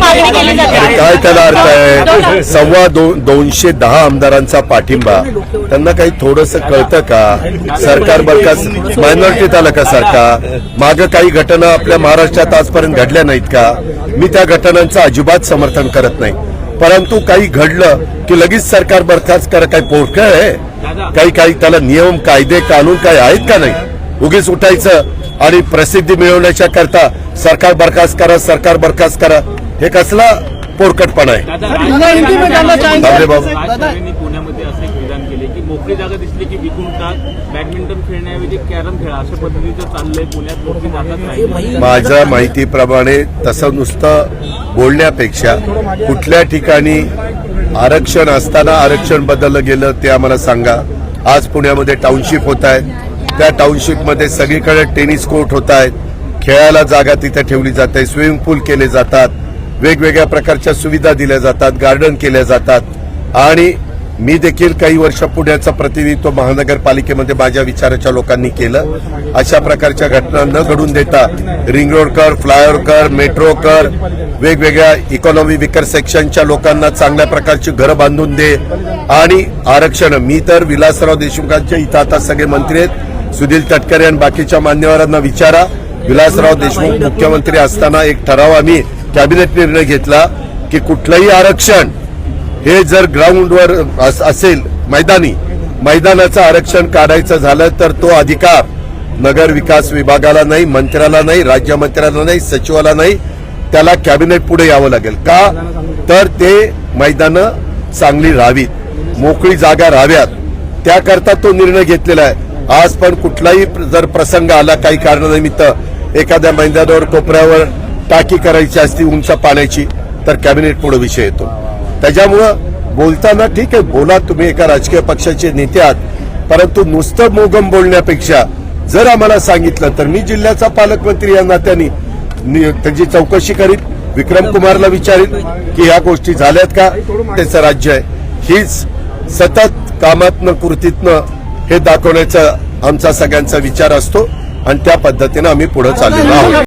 काय त्याला अर्थ आहे? सव्वा दोन दोनशे दहा आमदारांचा पाठिंबा. त्यांना काही थोडस कळतं का? सरकार बरखास मायनॉरिटीत आलं का सरकार? माग काही घटना आपल्या महाराष्ट्रात आजपर्यंत घडल्या नाहीत का? मी त्या घटनांचं अजिबात समर्थन करत नाही. परंतु काही घडलं की लगेच सरकार बरखास्त करा काही पोरकं आहे? काही काही त्याला नियम कायदे कानून काय आहेत का नाही? उगीच उठायचं आणि प्रसिद्धी मिळवण्याच्या करता सरकार बरखास्त करा सरकार बरखास्त करा. हे कसला पोरकटपणा आहे पुण्यामध्ये असं एक विधान केले की मोकळी जागा दिसली की विकून टाक बॅडमिंटन खेळण्याऐवजी कॅरम खेळा अशा पद्धतीचं चाललंय पुण्यात मोकळी जागा नाही माझ्या माहितीप्रमाणे तसं नुसतं बोलण्यापेक्षा कुठल्या ठिकाणी आरक्षण असताना आरक्षण बदललं गेलं ते आम्हाला सांगा आज पुण्यामध्ये टाउनशिप होत आहेत त्या टाउनशिपमध्ये सगळीकडे टेनिस कोर्ट होत आहेत खेळायला जागा तिथे ठेवली जाते स्विमिंग पूल केले जातात वेगवेगळ्या प्रकारच्या सुविधा दिल्या जातात गार्डन केल्या जातात. आणि मी देखील काही वर्ष पुण्याचं प्रतिनिधित्व महानगरपालिकेमध्ये माझ्या विचाराच्या लोकांनी केलं. अशा प्रकारच्या घटना न घडून देता रिंग रोडकर कर फ्लायओव्हर कर मेट्रो कर वेगवेगळ्या इकॉनॉमी विकर सेक्शनच्या लोकांना चांगल्या प्रकारची घरं बांधून दे. आणि आरक्षण मी तर विलासराव देशमुखांच्या इथं आता सगळे मंत्री आहेत. सुनील तटकरे आणि बाकीच्या मान्यवरांना विचारा. विलासराव देशमुख मुख्यमंत्री असताना एक ठराव आम्ही कॅबिनेट निर्णय घेतला की कुठलंही आरक्षण हे जर ग्राउंडवर असेल मैदानी मैदानाचं आरक्षण काढायचं झालं तर तो अधिकार नगर विकास विभागाला नाही मंत्र्याला नाही राज्यमंत्र्याला नाही सचिवाला नाही त्याला कॅबिनेट पुढे यावं लागेल. का? तर ते मैदानं चांगली राहावीत मोकळी जागा राहाव्यात. त्याकरता तो निर्णय घेतलेला आहे. आज पण कुठलाही जर प्रसंग आला काही कारणानिमित्त एखाद्या मैदानावर कोपऱ्यावर टाकी करायची असती उंच पाण्याची तर कॅबिनेट पुढे विषय येतो. त्याच्यामुळं बोलताना ठीक आहे बोला तुम्ही एका राजकीय पक्षाचे नेते आहात परंतु नुसतं मोगम बोलण्यापेक्षा जर आम्हाला सांगितलं तर मी जिल्ह्याचा पालकमंत्री या नात्याने त्यांची चौकशी करीन विक्रम कुमारला विचारीन की ह्या गोष्टी झाल्यात का? त्याचं राज्य आहे. हीच सतत कामातनं कृतीतनं हे दाखवण्याचा आमचा सगळ्यांचा विचार असतो आणि त्या पद्धतीनं आम्ही पुढे चाललेलो आहोत.